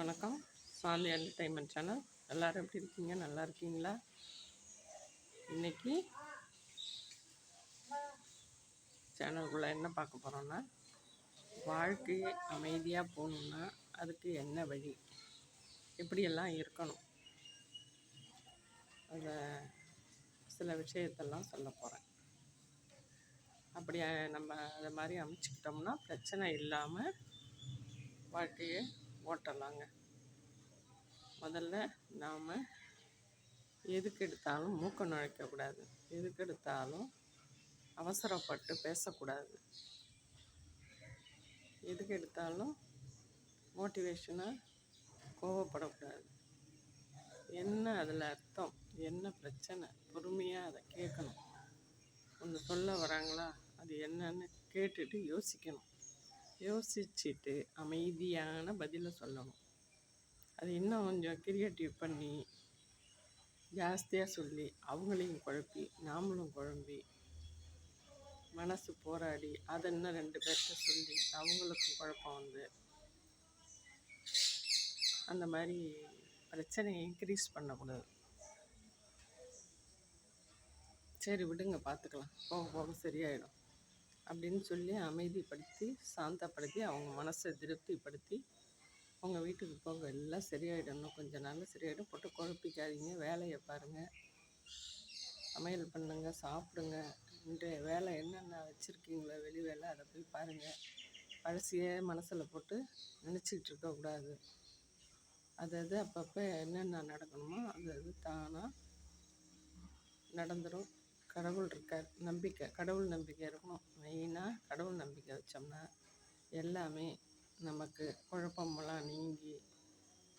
வணக்கம். சாந்தி entertainment channel எல்லோரும் எப்படி இருக்கீங்க? நல்லா இருக்கீங்களா? இன்னைக்கு சேனலுக்குள்ளே என்ன பார்க்க போகிறோன்னா வாழ்க்கை அமைதியாக போகணுன்னா அதுக்கு என்ன வழி? எப்படியெல்லாம் இருக்கணும்? அந்த சில விஷயத்தெல்லாம் சொல்ல போகிறேன் அப்படி நம்ம அதை மாதிரி அமைச்சிக்கிட்டோம்னா பிரச்சனை இல்லாமல் வாழ்க்கையை போட்டலாங்க. முதல்ல நாம் எதுக்கு எடுத்தாலும் மூக்க நுழைக்கக்கூடாது. எதுக்கு எடுத்தாலும் அவசரப்பட்டு பேசக்கூடாது. எதுக்கு எடுத்தாலும் மோட்டிவேஷனாக கோவப்படக்கூடாது. என்ன அதில் அர்த்தம்? என்ன பிரச்சனை? பொறுமையாக அதை கேட்கணும். ஒன்று சொல்ல வராங்களா? அது என்னன்னு கேட்டுட்டு யோசிக்கணும். யோசிச்சுட்டு அமைதியான பதிலை சொல்லணும். அது இன்னும் கொஞ்சம் கிரியேட்டிவ் பண்ணி ஜாஸ்தியாக சொல்லி அவங்களையும் குழப்பி நாமளும் குழம்பி மனசு போராடி அதை இன்னும் ரெண்டு பேர்கிட்ட சொல்லி அவங்களுக்கும் குழப்பம் வந்து அந்த மாதிரி பிரச்சனையை இன்க்ரீஸ் பண்ணக்கூடாது. சரி விடுங்க பார்த்துக்கலாம். போக போக சரியாயிடும். அப்படின்னு சொல்லி அமைதிப்படுத்தி சாந்தப்படுத்தி அவங்க மனசை திருப்திப்படுத்தி அவங்க வீட்டுக்கு போங்க. எல்லாம் சரியாயிடணும் கொஞ்ச நாளில் சரியாயிடும். போட்டு குழப்பிக்காதீங்க. வேலையை பாருங்கள் சமையல் பண்ணுங்க. சாப்பிடுங்க. இன்றைய வேலை என்னென்ன வச்சுருக்கீங்களோ வெளி வேலை அதை போய் பாருங்கள் பழசியே மனசில் போட்டு நினச்சிக்கிட்டு இருக்கக்கூடாது அது அது அப்பப்போ என்னென்ன நடக்கணுமோ அது அது தானாக நடந்துடும் கடவுள் இருக்கார் நம்பிக்கை கடவுள் நம்பிக்கை இருக்கணும். மெயினாக கடவுள் நம்பிக்கை வச்சோம்னா எல்லாமே நமக்கு குழப்பமெல்லாம் நீங்கி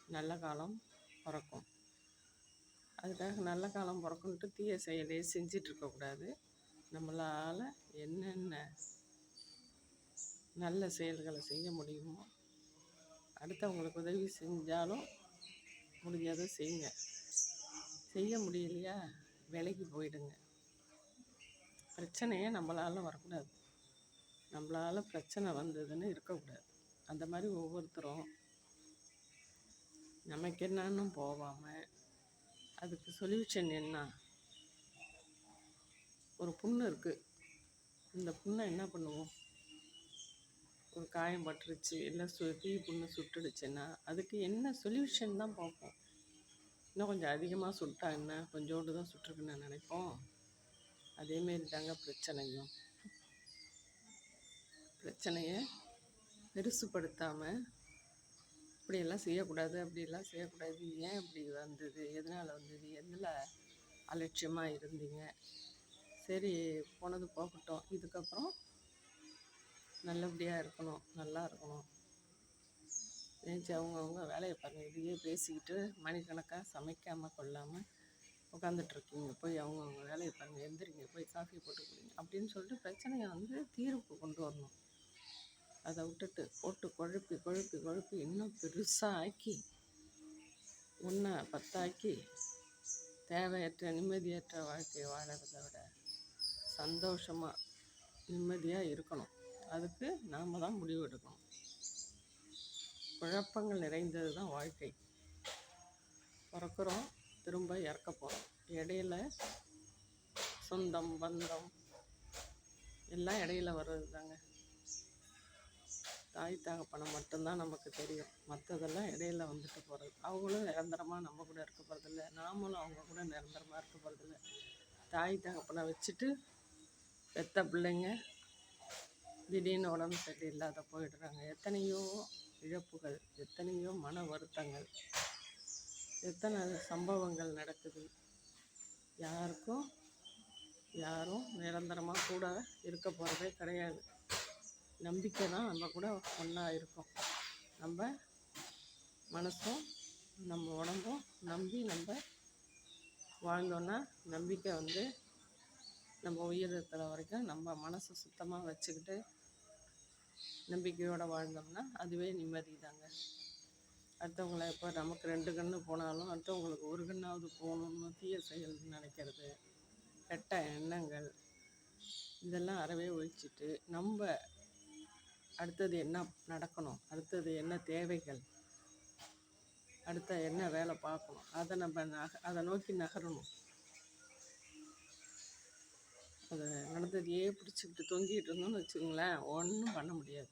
நல்ல காலம் பிறக்கும். அதுக்காக நல்ல காலம் பிறக்குன்ட்டு தீய செயலே செஞ்சிட்ருக்கக்கூடாது. நம்மளால் என்னென்ன நல்ல செயல்களை செய்ய முடியுமோ அடுத்தவங்களுக்கு உதவி செஞ்சாலும் முடிஞ்சதை செய்யுங்க செய்ய முடியலையா? விலைக்கு போயிடுங்க. பிரச்சனையே நம்மளால் வரக்கூடாது. நம்மளால் பிரச்சனை வந்ததுன்னு இருக்கக்கூடாது. அந்த மாதிரி ஒவ்வொருத்தரும் நமக்கு என்னன்னு போகாமல் அதுக்கு சொல்யூஷன் என்ன? ஒரு புண்ணு இருக்குது இந்த புண்ணை என்ன பண்ணுவோம்? ஒரு காயம் பட்டுருச்சு இல்லை சு தீ புண்ணு சுட்டுடுச்சுன்னா அதுக்கு என்ன சொல்யூஷன் தான் பார்ப்போம். இன்னும் கொஞ்சம் அதிகமாக சுட்டா என்ன? கொஞ்சோண்டு தான் சுட்டுருக்குன்னு நினைப்போம். அதேமாரி தாங்க பிரச்சனையும். பிரச்சனையை பெருசுப்படுத்தாமல் இப்படியெல்லாம் செய்யக்கூடாது அப்படியெல்லாம் செய்யக்கூடாது ஏன் இப்படி வந்தது எதனால் வந்தது எதில் அலட்சியமாக இருந்தீங்க? சரி போனது போகட்டும். இதுக்கப்புறம் நல்லபடியாக இருக்கணும் நல்லா இருக்கணும். நினச்சி அவங்கவுங்க வேலையை பாருங்கள் இதையே பேசிக்கிட்டு மணிக்கணக்காக சமைக்காமல் கொள்ளாமல் உட்காந்துட்ருக்கீங்க போய் அவங்கவுங்க வேலையை பாருங்கள் எந்திரிங்க போய் காஃபி போட்டு குடிங்க அப்படின்னு சொல்லிட்டு பிரச்சனையை வந்து தீர்வுக்கு கொண்டு வரணும். அதை விட்டுட்டு போட்டு குழப்பி குழப்பி குழப்பி இன்னும் பெருசாக ஆக்கி ஒன்றை பத்தாக்கி தேவையற்ற நிம்மதியற்ற வாழ்க்கையை வாழறதை விட சந்தோஷமாக நிம்மதியாக இருக்கணும். அதுக்கு நாம் தான் முடிவு எடுக்கணும். குழப்பங்கள் நிறைந்தது தான் வாழ்க்கை. பிறக்கிறோம் திரும்ப இறக்க போகிறோம் இடையில சொந்தம் பந்தம் எல்லாம் இடையில வர்றது தாங்க தாய் தகப்பனை மட்டும்தான் நமக்கு தெரியும். மற்றதெல்லாம் இடையில வந்துட்டு போகிறது அவங்களும் நிரந்தரமாக நம்ம கூட இருக்க போகிறதில்ல நாமளும் அவங்க கூட நிரந்தரமாக இருக்க போகிறதில்ல தாய் தகப்பனை வச்சுட்டு பெத்த பிள்ளைங்க திடீர்னு உடம்பு சரியில்லாத போயிடுறாங்க. எத்தனையோ இழப்புகள் எத்தனையோ மன வருத்தங்கள். எத்தனை சம்பவங்கள் நடக்குது? யாருக்கும் யாரும் நிரந்தரமாக கூட இருக்க போகிறதே கிடையாது. நம்பிக்கை தான் நம்ம கூட ஒன்றா இருக்கும். நம்ம மனசும் நம்ம உடம்பும் நம்பி நம்ம வாழ்ந்தோன்னா நம்பிக்கை வந்து நம்ம உயிர் இருக்கிற வரைக்கும் நம்ம மனசை சுத்தமாக வச்சுக்கிட்டு நம்பிக்கையோடு வாழ்ந்தோம்னா அதுவே நிம்மதி தாங்க அடுத்தவங்கள இப்போ நமக்கு ரெண்டு கண்ணு போனாலும் அடுத்தவங்களுக்கு ஒரு கண்ணாவது போகணும்னு தீய செயல் நினைக்கிறது. கெட்ட எண்ணங்கள் இதெல்லாம் அறவே ஒழிச்சிட்டு நம்ம அடுத்தது என்ன நடக்கணும்? அடுத்தது என்ன தேவைகள்? அடுத்த என்ன வேலை பார்க்கணும்? அதை நம்ம நக அதை நோக்கி நகரணும். அதை நடந்ததையே பிடிச்சிக்கிட்டு தொங்கிட்டு இருந்தோம்னு வச்சுக்கோங்களேன் ஒன்றும் பண்ண முடியாது.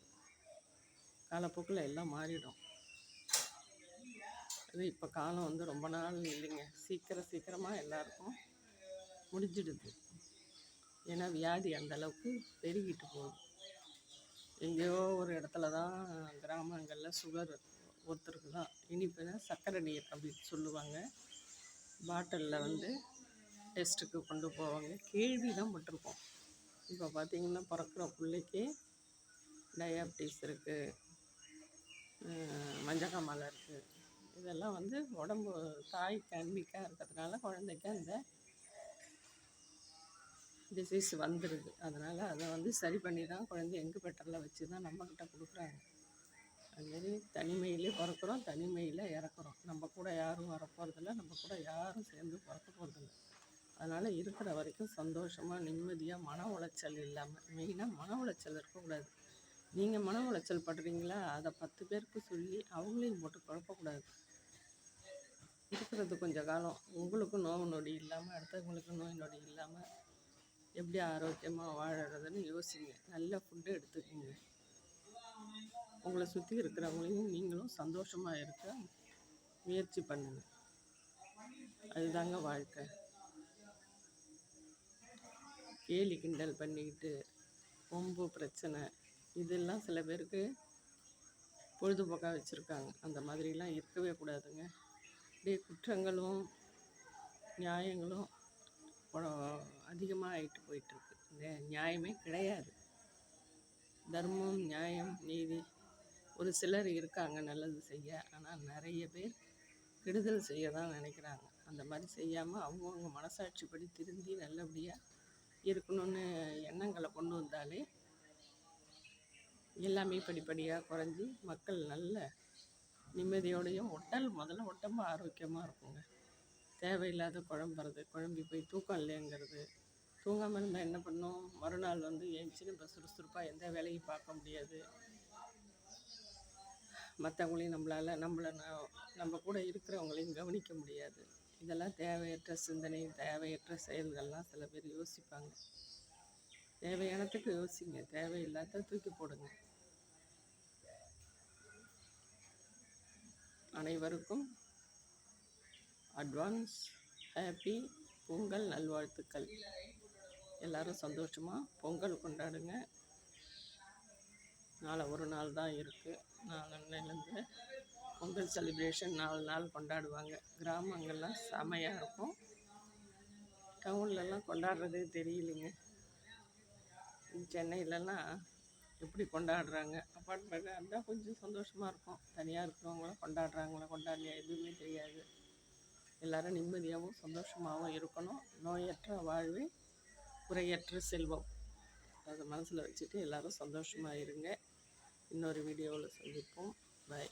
காலப்போக்கில் எல்லாம் மாறிடும். அது இப்போ காலம் வந்து ரொம்ப நாள் இல்லைங்க. சீக்கிரம் சீக்கிரமாக எல்லாருக்கும் முடிஞ்சிடுது. ஏன்னா வியாதி அந்த அளவுக்கு பெருகிட்டு போகுது. எங்கேயோ ஒரு இடத்துல தான் கிராமங்களில் சுகர் ஒருத்தருக்கு தான். இனிப்புனா சர்க்கரை நீர் அப்படின்னு சொல்லுவாங்க. பாட்டிலில் வந்து டெஸ்ட்டுக்கு கொண்டு போவாங்க. கேள்வி தான் பட்டிருப்போம் இப்போ பார்த்தீங்கன்னா பிறக்கிற பிள்ளைக்கு டயாபிட்டிஸ் இருக்குது மஞ்சக்காமலை இருக்குது இதெல்லாம் வந்து உடம்பு தாய் கன்மிக்காக இருக்கிறதுனால குழந்தைக்கு அந்த டிசீஸ் வந்துடுது அதனால் அதை வந்து சரி பண்ணி தான் குழந்தை எங்கள் பெட்டரில் வச்சு தான் நம்மக்கிட்ட கொடுக்குறாங்க அதுமாரி தனிமையிலே பிறக்கிறோம் தனிமையில் இறக்குறோம். நம்ம கூட யாரும் வரப்போகிறதில்ல நம்ம கூட யாரும் சேர்ந்து பிறக்க போகிறதில்ல அதனால் இருக்கிற வரைக்கும் சந்தோஷமாக நிம்மதியாக மன உளைச்சல் இல்லாமல் மெயினாக மன உளைச்சல் இருக்கக்கூடாது. நீங்கள் மன உளைச்சல் படுறீங்களா? அதை பத்து பேருக்கு சொல்லி அவங்களையும் போட்டு குழப்பக்கூடாது. இருக்கிறது கொஞ்சம் காலம். உங்களுக்கும் நோவு நொடி இல்லாமல் அடுத்தவங்களுக்கு நோய் நொடி இல்லாமல் எப்படி ஆரோக்கியமாக வாழறதுன்னு யோசிங்க. நல்ல ஃபுட்டு எடுத்துக்கோங்க. உங்களை சுற்றி இருக்கிறவங்களையும் நீங்களும் சந்தோஷமாக இருக்க முயற்சி பண்ணுங்க. அதுதாங்க வாழ்க்கை. கேலி கிண்டல் பண்ணிக்கிட்டு கொம்பு பிரச்சனை இதெல்லாம் சில பேருக்கு பொழுதுபோக்காக வச்சுருக்காங்க. அந்த மாதிரிலாம் இருக்கவே கூடாதுங்க. அப்படியே குற்றங்களும் நியாயங்களும் அதிகமாக ஆகிட்டு போயிட்டுருக்கு. இந்த நியாயமே கிடையாது. தர்மம் நியாயம் நீதி ஒரு சிலர் இருக்காங்க நல்லது செய்ய ஆனால் நிறைய பேர் கெடுதல் செய்ய தான் நினைக்கிறாங்க. அந்த மாதிரி செய்யாமல் அவங்கவுங்க மனசாட்சிப்படி திருந்தி நல்லபடியாக இருக்கணும்னு எண்ணங்களை கொண்டு வந்தாலே எல்லாமே படிப்படியாக குறைஞ்சி மக்கள் நல்ல நிம்மதியோடையும் உடல் முதல்ல உடம்பு ஆரோக்கியமாக இருக்குங்க. தேவையில்லாத குழம்புறது குழம்பி போய் தூக்கம் இல்லைங்கிறது தூங்காமல் இருந்தால் என்ன பண்ணும்? மறுநாள் வந்து ஏஞ்சி நம்ம சுறுசுறுப்பாக எந்த வேலையும் பார்க்க முடியாது. மற்றவங்களையும் நம்மளால் நம்மளை நம்ம கூட இருக்கிறவங்களையும் கவனிக்க முடியாது. இதெல்லாம் தேவையற்ற சிந்தனை தேவையற்ற செயல்கள்லாம் சில பேர் யோசிப்பாங்க. தேவையானத்துக்கு யோசிங்க. தேவையில்லாத தூக்கி போடுங்க. அனைவருக்கும் அட்வான்ஸ் ஹாப்பி பொங்கல் நல்வாழ்த்துக்கள். எல்லோரும் சந்தோஷமாக பொங்கல் கொண்டாடுங்க. நாளை ஒரு நாள் தான் இருக்குது நாளன்னையிலேருந்து பொங்கல் செலிப்ரேஷன் நாலு நாள் கொண்டாடுவாங்க. கிராமங்கள்லாம் செமையாக இருக்கும். டவுன்லலாம் கொண்டாடுறதே தெரியலைங்க. சென்னையிலலாம் எப்படி கொண்டாடுறாங்க? அப்பார்ட்மெண்ட்டாக இருந்தால் கொஞ்சம் சந்தோஷமாக இருக்கும். தனியாக இருக்கிறவங்களாம் கொண்டாடுறாங்களா? கொண்டாடலையா? எதுவுமே தெரியாது. எல்லோரும் நிம்மதியாகவும் சந்தோஷமாகவும் இருக்கணும். நோயற்ற வாழ்வே குறையற்ற செல்வம். அதை மனசில் வச்சுட்டு எல்லோரும் சந்தோஷமாக இருங்க. இன்னொரு வீடியோவில் சந்திப்போம். பாய்